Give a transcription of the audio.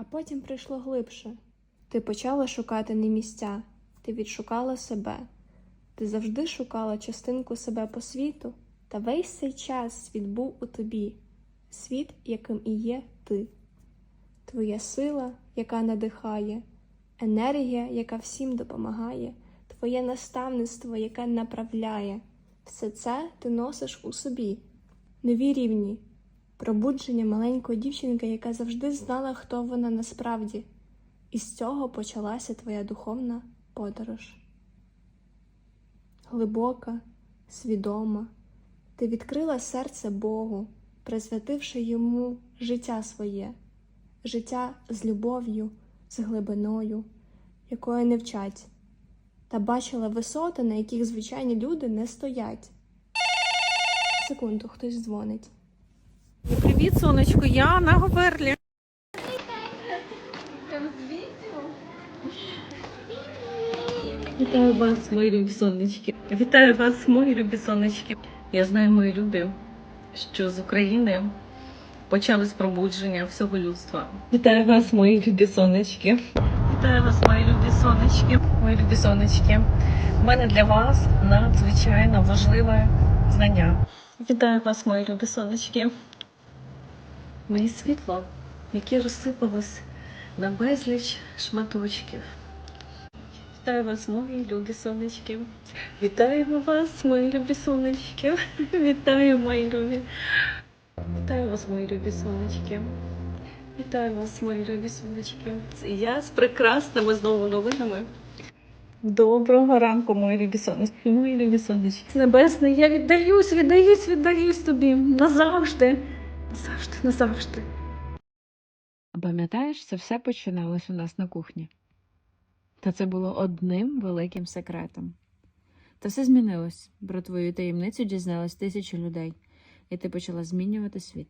А потім прийшло глибше. Ти почала шукати не місця, ти відшукала себе. Ти завжди шукала частинку себе по світу, та весь цей час світ був у тобі, світ, яким і є ти. Твоя сила, яка надихає, енергія, яка всім допомагає, твоє наставництво, яке направляє. Все це ти носиш у собі. Нові рівні, пробудження маленької дівчинки, яка завжди знала, хто вона насправді. І з цього почалася твоя духовна подорож. Глибока, свідома, ти відкрила серце Богу, присвятивши йому життя своє, життя з любов'ю, з глибиною, якої не вчать, та бачила висоти, на яких звичайні люди не стоять. Секунду, хтось дзвонить. Привіт, сонечко, я на Говерлі. Вітаю вас, мої любі сонечки. Вітаю вас, мої любі сонечки. Я знаю, мої любі, що з України почалось пробудження всього людства. Вітаю вас, мої любі сонечки. Вітаю вас, мої любі сонечки. Мої любі сонечки. У мене для вас надзвичайно важливе знання. Вітаю вас, мої любі сонечки. Моє світло, яке розсипалось на безліч шматочків. Вітаю вас, мої любі сонечки. Вітаємо вас, мої любі сонечки. Вітаю, мої любі. Вітаю вас, мої любі сонечки. Вітаю вас, мої любі сонечки. Це я з прекрасними знову новинами. Доброго ранку, мої любі сонечки, мої любі сонечки. Небесний, я віддаюсь, віддаюсь, віддаюсь тобі назавжди. Назавжди, назавжди. Пам'ятаєш, це все починалось у нас на кухні. Та це було одним великим секретом. Та все змінилось. Про твою таємницю дізналось тисячі людей, і ти почала змінювати світ.